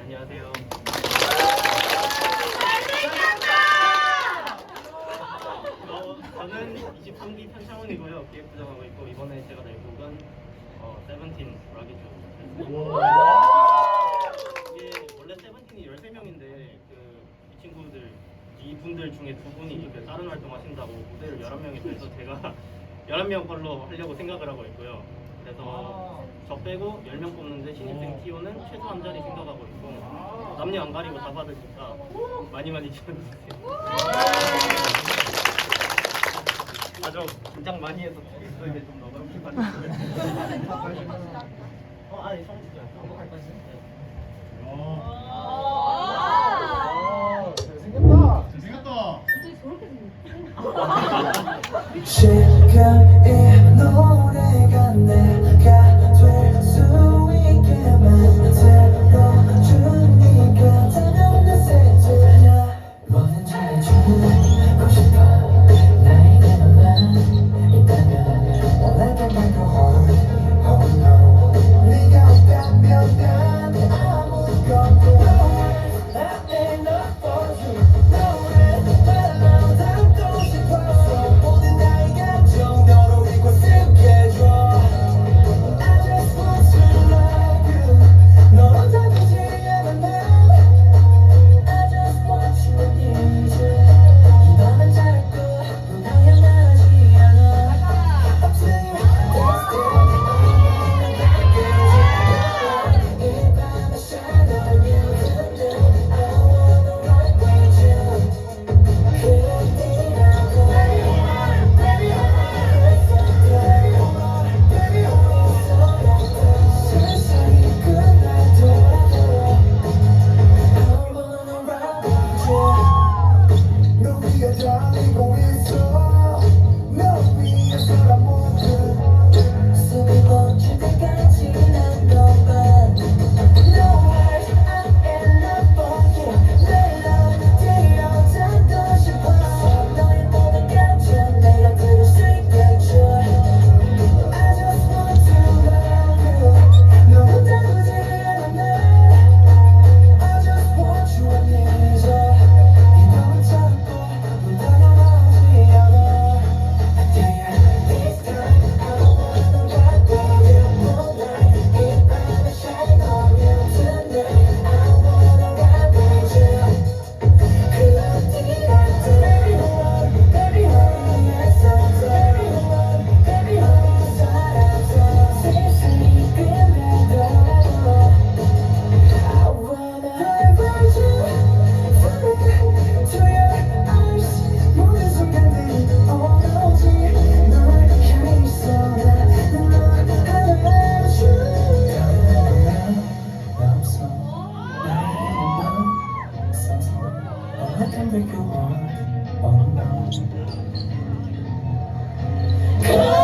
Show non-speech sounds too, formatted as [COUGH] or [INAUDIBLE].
안녕하세요. 어, 저는 23기 편창훈이고요. 기획 부장하고 있고 이번에 제가 낼 곡은 어, 세븐틴 락이죠. 이게 원래 세븐틴이 13명인데 그 이 친구들 이분들 중에 두 분이 이렇게 다른 활동 하신다고 무대를 11명이 돼서 제가 [LAUGHS] 11명 걸로 하려고 생각을 하고 있고요. 그래서 저 빼고 10명 뽑는데 신입생 티오는 최소 한 자리 생각하고 있고 남녀 안 가리고 다 받으니까 많이 많이 지원해주세요. 아저 긴장 많이 해서 이게 좀 너무 받으세요. [LAUGHS] 어 아니 성지야. 잘생겼다. 잘생겼다. 저렇게. Shit [LAUGHS] Couldn't break your heart, oh no.